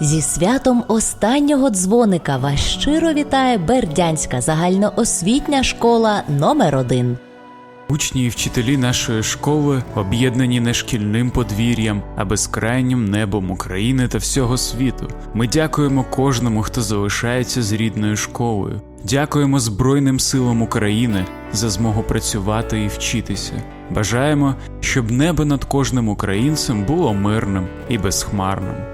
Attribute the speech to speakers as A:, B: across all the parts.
A: Зі святом останнього дзвоника вас щиро вітає Бердянська загальноосвітня школа номер 1
B: Учні і вчителі нашої школи об'єднані не шкільним подвір'ям, а безкрайнім небом України та всього світу. Ми дякуємо кожному, хто залишається з рідною школою. Дякуємо Збройним силам України за змогу працювати і вчитися. Бажаємо, щоб небо над кожним українцем було мирним і безхмарним.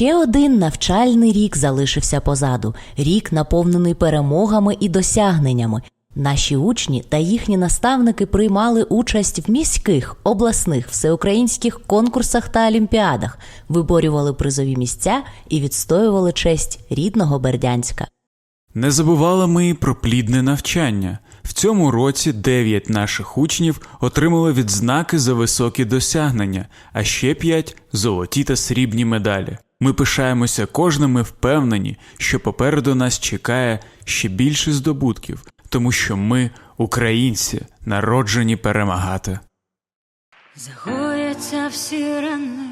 A: Ще один навчальний рік залишився позаду рік, наповнений перемогами і досягненнями. Наші учні та їхні наставники приймали участь в міських, обласних, всеукраїнських конкурсах та олімпіадах, виборювали призові місця і відстоювали честь рідного Бердянська.
B: Не забували ми і про плідне навчання. В цьому році дев'ять наших учнів отримали відзнаки за високі досягнення, а ще п'ять золоті та срібні медалі. Ми пишаємося кожним і впевнені, що попереду нас чекає ще більше здобутків, тому що ми, українці, народжені перемагати.
C: Загояться всі рани,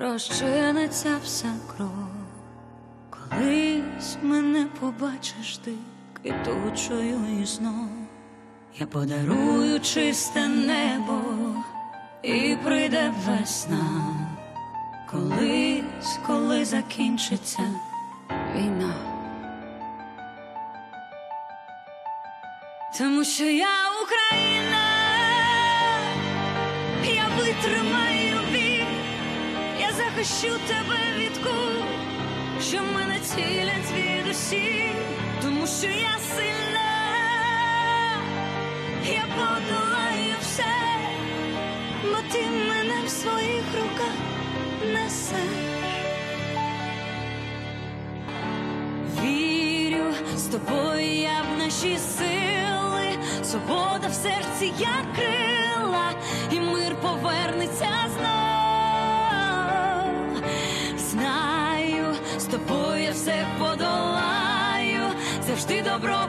C: розчиниться вся кров. Колись мене побачиш ти квітучою і знов. Я подарую чисте небо і прийде весна. Колись, коли закінчиться війна. Тому що я Україна, я витримаю біль, я захищу тебе від куль, що мене цілять звідусіль, тому що я сильна, я подолаю несеш. Вірю з тобою я в наші сили, свобода в серці як крила, і мир повернеться знов. Знаю, з тобою я все подолаю, завжди добро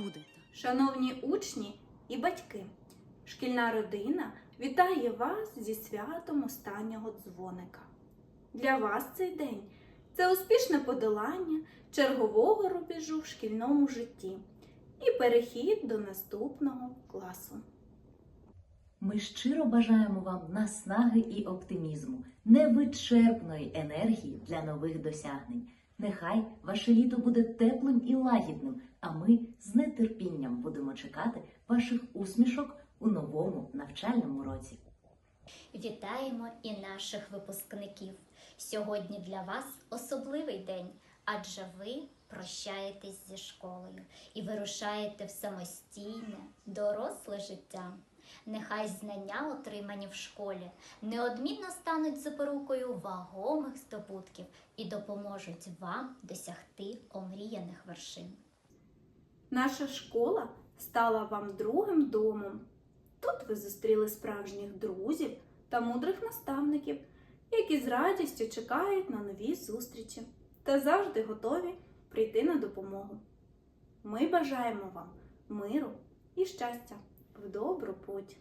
D: Шановні учні і батьки, шкільна родина вітає вас зі святом останнього дзвоника. Для вас цей день це успішне подолання чергового рубежу в шкільному житті і перехід до наступного класу.
E: Ми щиро бажаємо вам наснаги і оптимізму, невичерпної енергії для нових досягнень. Нехай ваше літо буде теплим і лагідним, а ми з нетерпінням будемо чекати ваших усмішок у новому навчальному році.
F: Вітаємо і наших випускників. Сьогодні для вас особливий день, адже ви прощаєтесь зі школою і вирушаєте в самостійне, доросле життя. Нехай знання, отримані в школі, неодмінно стануть запорукою вагомих здобутків і допоможуть вам досягти омріяних вершин.
D: Наша школа стала вам другим домом. Тут ви зустріли справжніх друзів та мудрих наставників, які з радістю чекають на нові зустрічі та завжди готові прийти на допомогу. Ми бажаємо вам миру і щастя в добру путь.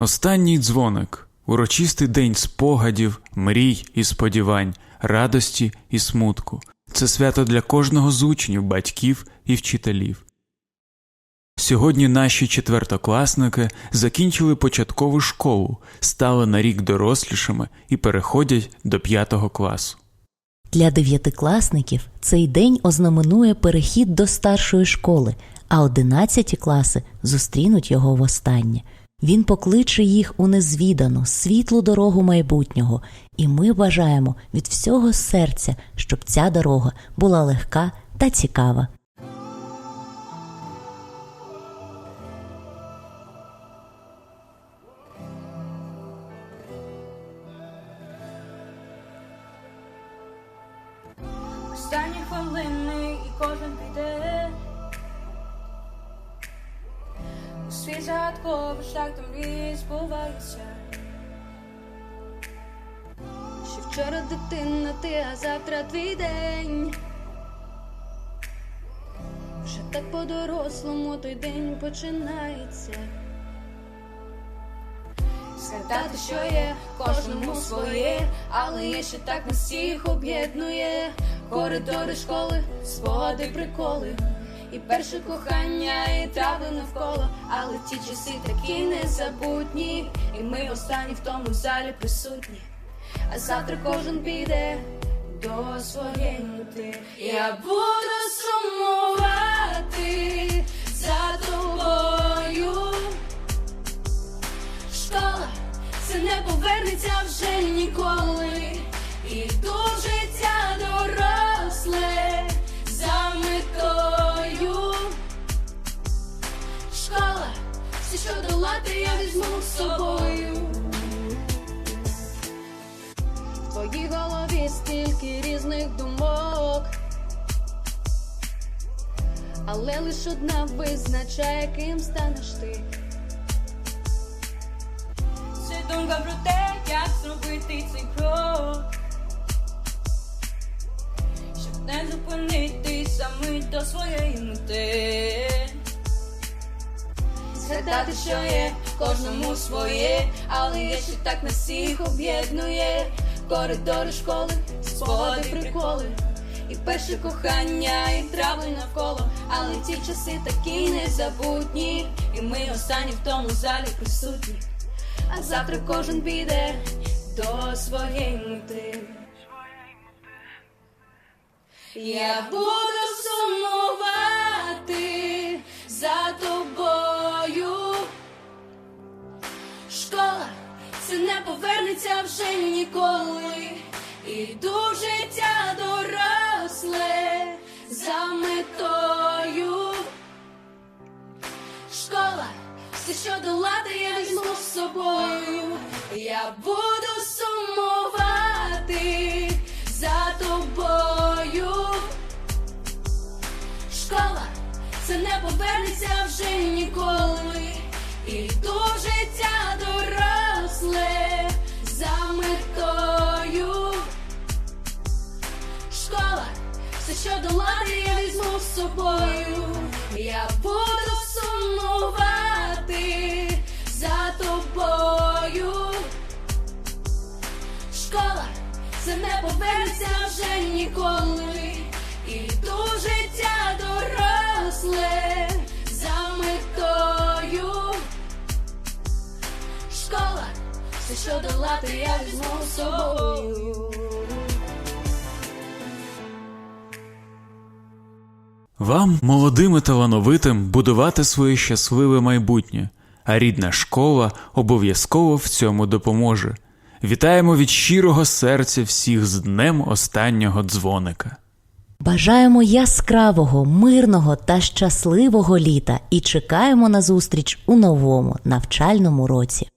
B: Останній дзвоник урочистий день спогадів, мрій і сподівань, радості і смутку. Це свято для кожного з учнів, батьків і вчителів. Сьогодні наші четвертокласники закінчили початкову школу, стали на рік дорослішими і переходять до п'ятого класу.
A: Для дев'ятикласників цей день ознаменує перехід до старшої школи, а одинадцяті класи зустрінуть його востаннє. Він покличе їх у незвідану, світлу дорогу майбутнього, і ми бажаємо від всього серця, щоб ця дорога була легка та цікава.
G: Свій загадковий шлях там мрії Ще вчора дитина ти, а завтра твій день. Вже так по-дорослому той день починається. Згадати, що є, кожному своє, але є ще так нас всіх об'єднує. Коридори школи, спогади, приколи, і перше кохання, і трави навколо, але ті часи такі незабутні, і ми останні в тому залі присутні. А завтра кожен піде до своєї мети. Я буду сумувати за тобою. Школа це не повернеться вже ніколи. Все, що долати, я візьму з собою. В твоїй голові стільки різних думок. Але лиш одна визначає, ким станеш ти. Це думка про те, як зробити цей крок. Щоб не зупинитися мить до своєї мети. Згадати, що є, кожному своє, але є ще так нас всіх об'єднує. Коридори школи, спогади, приколи. І перше кохання, і трави навколо, але ті часи такі незабутні, і ми останні в тому залі присутні. А завтра кожен піде до своєї мети. Я буду сумувати не повернеться вже ніколи. Іду в життя доросле за метою. Школа, все, що долати, я візьму з собою. Я буду сумувати за тобою. Школа, це не повернеться вже ніколи. Що долати, я візьму з собою. Я буду сумувати за тобою. Школа, це не повернеться вже ніколи. Іду в життя доросле за метою. Школа, все, що долати, я візьму з собою.
B: Вам, молодим і талановитим, будувати своє щасливе майбутнє, а рідна школа обов'язково в цьому допоможе. Вітаємо від щирого серця всіх з днем останнього дзвоника.
A: Бажаємо яскравого, мирного та щасливого літа і чекаємо на зустріч у новому навчальному році.